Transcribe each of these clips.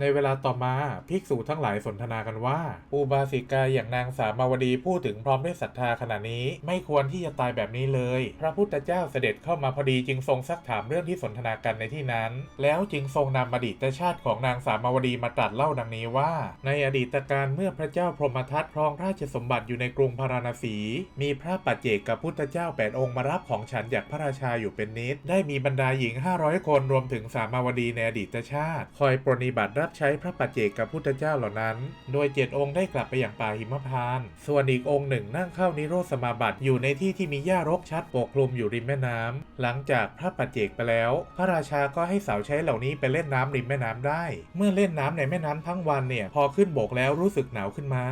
ในเวลาต่อมาภิกษุทั้งหลายสนทนากันว่า อุบาสิกาอย่างนางสามาวดีพูดถึงพร้อมด้วยศรัทธาขนาดนี้ ไม่ควรที่จะตายแบบนี้เลย พระพุทธเจ้าเสด็จเข้ามาพอดีจึงทรงซักถามเรื่องที่สนทนากันในที่นั้น แล้วจึงทรงนำอดีตชาติของนางสามาวดีมาตรัสเล่าดังนี้ว่า ในอดีตการเมื่อพระเจ้าพรหมทัตครองราชสมบัติอยู่ในกรุงพาราณสี มีพระปัจเจกกับพุทธเจ้าแปดองค์มารับของฉันจากพระราชาอยู่เป็นนิด ได้มีบรรดาหญิง 500 คนรวมถึงสามาวดีในอดีตชาติ คอยปรนนิบัติรับใช้พระปัจเจกกับพุทธเจ้าเหล่านั้น โดยเจ็ดองค์ได้กลับไปอย่างป่าหิมพานต์ส่วนอีกองค์หนึ่งนั่งเข้านิโรธสมาบัติอยู่ในที่ที่มีหญ้ารกชัดปกคลุมอยู่ริมแม่น้ำหลังจากพระปัจเจกไปแล้ว พระราชาก็ให้สาวใช้เหล่านี้ไปเล่นน้ำริมแม่น้ำได้ เมื่อเล่นน้ำในแม่น้ำทั้งวันเนี่ยพอขึ้นบกแล้วรู้สึกหนาวขึ้นมา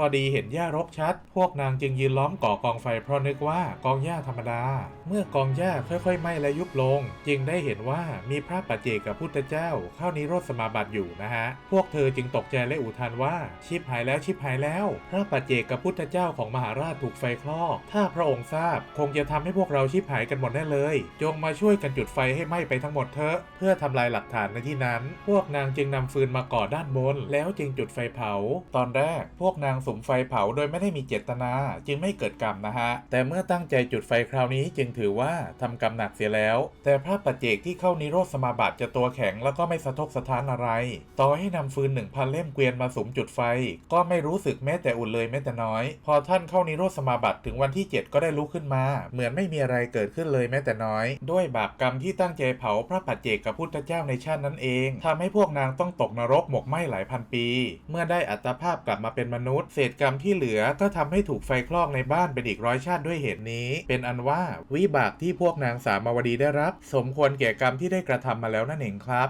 พอดีเห็นหญ้ารกชัด พวกนางจึงยืนล้อมก่อกองไฟเพราะนึกว่ากองหญ้าธรรมดา เมื่อกองหญ้าค่อยๆไหม้และยุบลง จึงได้เห็นว่ามีพระปัจเจกกับพุทธเจ้า เข้านิโรธสมาบัติอยู่นะฮะ พวกเธอจึงตกใจและอุทานว่า ชิบหายแล้วชิบหายแล้ว พระปัจเจกกับพุทธเจ้าของมหาราชถูกไฟคลอก ถ้าพระองค์ทราบคงจะทำให้พวกเราชิบหายกันหมดแน่เลย จงมาช่วยกันจุดไฟให้ไหม้ไปทั้งหมดเถอะเพื่อทำลายหลักฐานในที่นั้น พวกนางจึงนำฟืนมาก่อด้านบน แล้วจึงจุดไฟเผา ตอนแรกพวกนางสุมไฟเผาโดยไม่ได้มีเจตนา จึงไม่เกิดกรรมนะฮะ แต่เมื่อตั้งใจจุดไฟคราวนี้จึงถือว่าทำกรรมหนักเสียแล้ว แต่พระปัจเจกที่เข้านิโรธสมาบัติจะตัวแข็งแล้วก็ไม่สะทกสะท้านอะไร ต่อให้นำฟืนหนึ่งพันเล่มเกวียนมาสุมจุดไฟ ก็ไม่รู้สึกแม้แต่อุ่นเลยแม้แต่น้อย พอท่านเข้านิโรธสมาบัติถึงวันที่ 7 ก็ได้ลุกขึ้นมา เหมือนไม่มีอะไรเกิดขึ้นเลยแม้แต่น้อย ด้วยบาปกรรมที่ตั้งใจเผาพระปัจเจกกับพุทธเจ้าในชาตินั้นเองทำให้พวกนางต้องตกนรกหมกไหม้หลายพันปี เมื่อได้อัตภาพกลับมาเป็นมนุษย์เศษกรรมที่เหลือก็ทำให้ถูกไฟคลอกในบ้านเป็นอีกร้อยชาติด้วยเหตุนี้ เป็นอันว่าวิบากที่พวกนางสามาวดีได้รับ สมควรแก่กรรมที่ได้กระทำมาแล้วนั่นเองครับ